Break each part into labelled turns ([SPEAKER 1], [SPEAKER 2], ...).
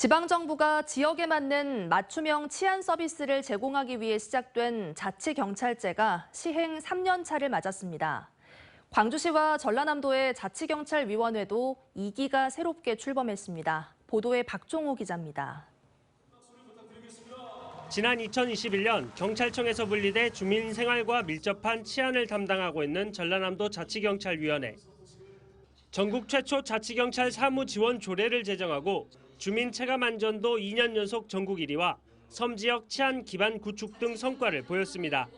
[SPEAKER 1] 지방정부가 지역에 맞는 맞춤형 치안 서비스를 제공하기 위해 시작된 자치경찰제가 시행 3년 차를 맞았습니다. 광주시와 전라남도의 자치경찰위원회도 2기가 새롭게 출범했습니다. 보도에 박종호 기자입니다.
[SPEAKER 2] 지난 2021년 경찰청에서 분리돼 주민 생활과 밀접한 치안을 담당하고 있는 전라남도 자치경찰위원회. 전국 최초 자치경찰 사무 지원 조례를 제정하고 주민 체감 안전도 2년 연속 전국 1위와 섬 지역 치안 기반 구축 등 성과를 보였습니다.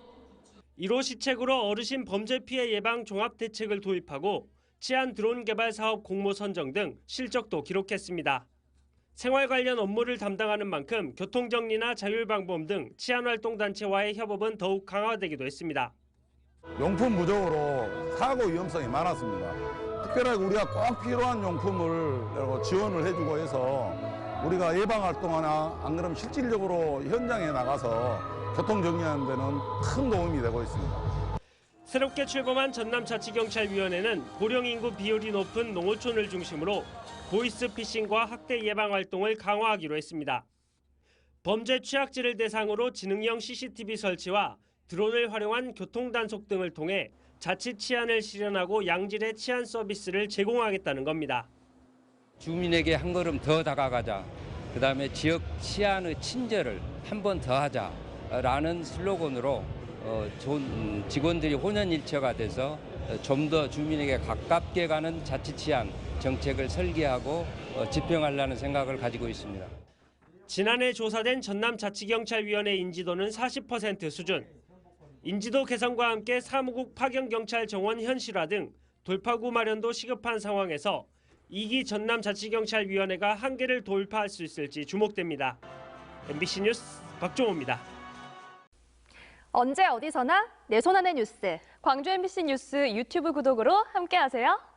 [SPEAKER 2] 1호 시책으로 어르신 범죄 피해 예방 종합 대책을 도입하고 치안 드론 개발 사업 공모 선정 등 실적도 기록했습니다. 생활 관련 업무를 담당하는 만큼 교통정리나 자율방범 등 치안활동 단체와의 협업은 더욱 강화되기도 했습니다.
[SPEAKER 3] 용품 부족으로 사고 위험성이 많았습니다. 특별하게 우리가 꼭 필요한 용품을 지원을 해주고 해서 우리가 예방 활동하나 안 그러면 실질적으로 현장에 나가서 교통 정리하는 데는 큰 도움이 되고 있습니다.
[SPEAKER 2] 새롭게 출범한 전남자치경찰위원회는 고령 인구 비율이 높은 농어촌을 중심으로 보이스 피싱과 학대 예방 활동을 강화하기로 했습니다. 범죄 취약지를 대상으로 지능형 CCTV 설치와 드론을 활용한 교통 단속 등을 통해 자치 치안을 실현하고 양질의 치안 서비스를 제공하겠다는 겁니다.
[SPEAKER 4] 주민에게 한 걸음 더 다가가자. 그 다음에 지역 치안의 친절을 한 번 더 하자라는 슬로건으로 어, 직원들이 혼연일체가 돼서 좀 더 주민에게 가깝게 가는 자치 치안 정책을 설계하고 어, 집행하려는 생각을 가지고 있습니다.
[SPEAKER 2] 지난해 조사된 전남 자치경찰위원회 인지도는 40% 수준. 인지도 개선과 함께 사무국 파견 경찰 정원 현실화 등 돌파구 마련도 시급한 상황에서 2기 전남 자치경찰위원회가 한계를 돌파할 수 있을지 주목됩니다. MBC 뉴스 박종호입니다.
[SPEAKER 1] 언제 어디서나 내 손 안의 뉴스.
[SPEAKER 5] 광주 MBC 뉴스 유튜브 구독으로 함께하세요.